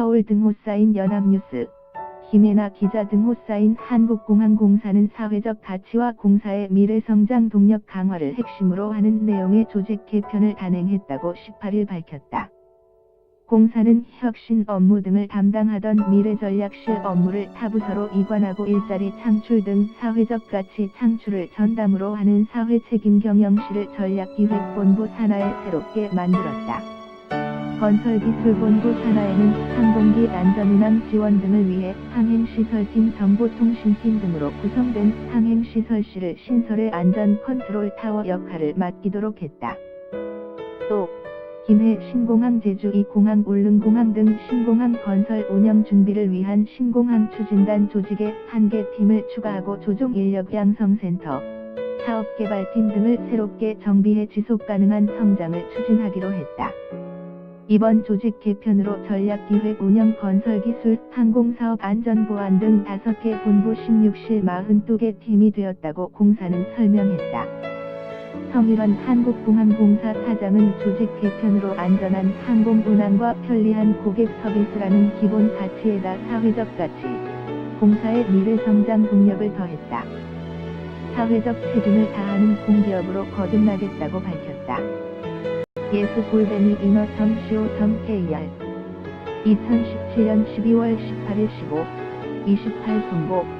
서울 등호 쌓인 연합뉴스, 김혜나 기자 등호 쌓인 한국공항공사는 사회적 가치와 공사의 미래성장 동력 강화를 핵심으로 하는 내용의 조직 개편을 단행했다고 18일 밝혔다. 공사는 혁신 업무 등을 담당하던 미래전략실 업무를 타부서로 이관하고 일자리 창출 등 사회적 가치 창출을 전담으로 하는 사회책임 경영실을 전략기획본부 산하에 새롭게 만들었다. 건설기술본부 산하에는 항공기 안전운항 지원 등을 위해 항행시설팀 정보통신팀 등으로 구성된 항행시설실을 신설의 안전 컨트롤 타워 역할을 맡기도록 했다. 또 김해 신공항 제주 2공항 울릉공항 등 신공항 건설 운영 준비를 위한 신공항 추진단 조직에 한 개 팀을 추가하고 조종 인력 양성센터, 사업개발팀 등을 새롭게 정비해 지속 가능한 성장을 추진하기로 했다. 이번 조직 개편으로 전략기획 운영 건설기술 항공사업 안전보안 등 5개 본부 16실 42개 팀이 되었다고 공사는 설명했다. 성일원 한국공항공사 사장은 조직 개편으로 안전한 항공 운항과 편리한 고객 서비스라는 기본 가치에다 사회적 가치, 공사의 미래 성장 동력을 더했다. 사회적 책임을 다하는 공기업으로 거듭나겠다고 밝혔다. 예스 골뱅이 인어.co.kr 2017년 12월 18일 15, 28 송고